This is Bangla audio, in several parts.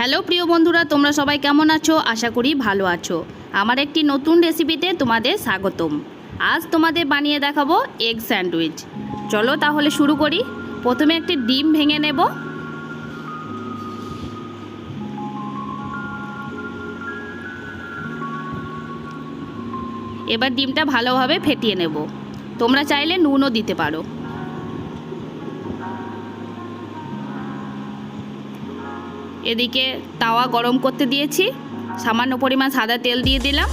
হ্যালো প্রিয় বন্ধুরা, তোমরা সবাই কেমন আছো? আশা করি ভালো আছো। আমার একটি নতুন রেসিপিতে তোমাদের স্বাগতম। আজ তোমাদের বানিয়ে দেখাবো এগ স্যান্ডউইচ চলো তাহলে শুরু করি। প্রথমে একটি ডিম ভেঙে নেব। এবার ডিমটা ভালোভাবে ফেটিয়ে নেব। তোমরা চাইলে নুনও দিতে পারো। এদিকে তাওয়া গরম করতে দিয়েছি। সামান্য পরিমাণ সাদা তেল দিয়ে দিলাম।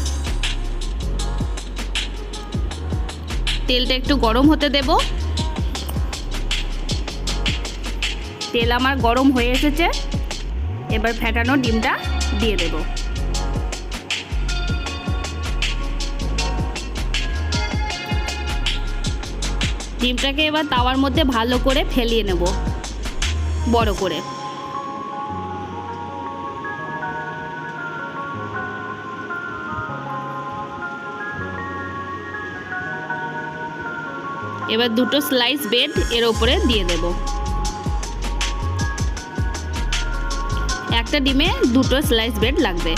তেলটা একটু গরম হতে দেব। তেল আমার গরম হয়ে এসেছে। এবার ফেটানো ডিমটা দিয়ে দেব। ডিমটাকে এবার তাওয়ার মধ্যে ভালো করে ফেলিয়ে নেব। বড় করে। এবার দুটো স্লাইস ব্রেড এর ওপরে দিয়ে দেব। একটা ডিমে দুটো স্লাইস ব্রেড লাগবে।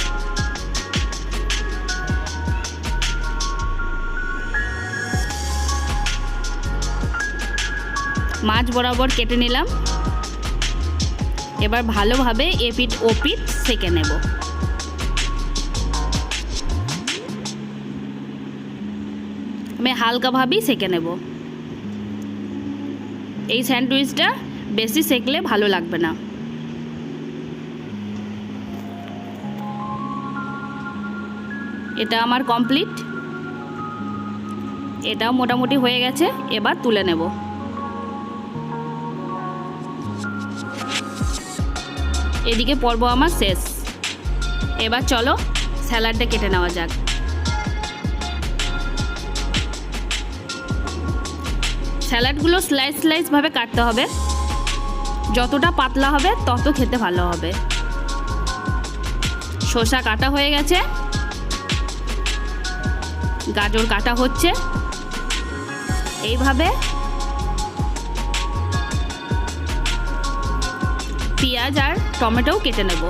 মাছ বরাবর কেটে নিলাম। এবার ভালোভাবে এপিট ওপিট সেকে নেব। আমি হালকাভাবেই সেকে নেব। এই স্যান্ডউইচটা বেশি সেকলে ভালো লাগবে না। এটা আমার কমপ্লিট। এটাও মোটামুটি হয়ে গেছে, এবার তুলে নেব। এদিকে পর্ব আমার শেষ। এবার চলো স্যালাডটা কেটে নেওয়া যাক। স্যালাডগুলো স্লাইস স্লাইসভাবে কাটতে হবে। যতটা পাতলা হবে, তত খেতে ভালো হবে। শসা কাটা হয়ে গেছে। গাজর কাটা হচ্ছে। এইভাবে পেঁয়াজ আর টমেটোও কেটে নেব।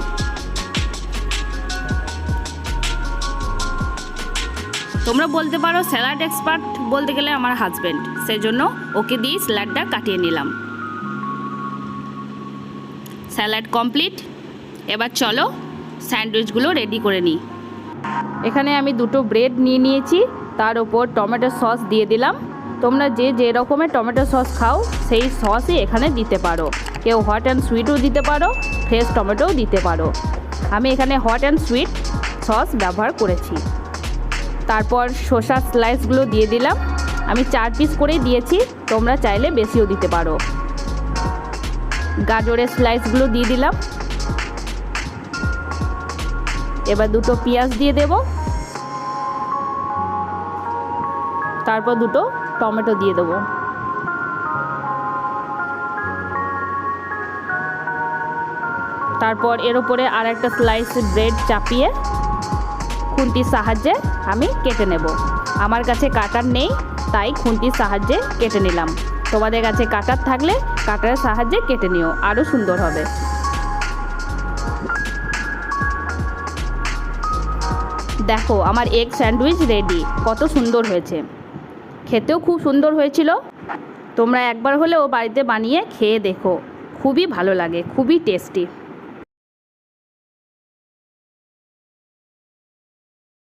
তোমরা বলতে পারো স্যালাড এক্সপার্ট বলতে গেলে আমার হাজব্যান্ড সেজন্য ওকে দিয়ে স্যালাডটা কাটিয়ে নিলাম। Salad complete. এবার চলো স্যান্ডউইচগুলো রেডি করে নিই। এখানে আমি দুটো ব্রেড নিয়ে নিয়েছি। তার ওপর টমেটো সস দিয়ে দিলাম। তোমরা যে যে রকমের টমেটো সস খাও, সেই সসই এখানে দিতে পারো। কেউ হট অ্যান্ড সুইটও দিতে পারো, ফ্রেশ টমেটোও দিতে পারো। আমি এখানে হট অ্যান্ড সুইট সস ব্যবহার করেছি। তারপর শসার স্লাইসগুলো দিয়ে দিলাম। আমি চার পিস করেই দিয়েছি, তোমরা চাইলে বেশিও দিতে পারো। গাজরের স্লাইসগুলো দিয়ে দিলাম। এবার দুটো পেঁয়াজ দিয়ে দেব। তারপর দুটো টমেটো দিয়ে দেবো। তারপর এর উপরে আর একটা স্লাইস ব্রেড চাপিয়ে খুন্তির সাহায্যে আমি কেটে নেব। আমার কাছে কাটার নেই, তাই খুন্তির সাহায্যে কেটে নিলাম। তোমাদের কাছে কাটার থাকলে কাটারের সাহায্যে কেটে নিও, আরও সুন্দর হবে। দেখো, আমার এগ স্যান্ডউইচ রেডি, কত সুন্দর হয়েছে। খেতেও খুব সুন্দর হয়েছিল। তোমরা একবার হলেও বাড়িতে বানিয়ে খেয়ে দেখো। খুবই ভালো লাগে, খুবই টেস্টি।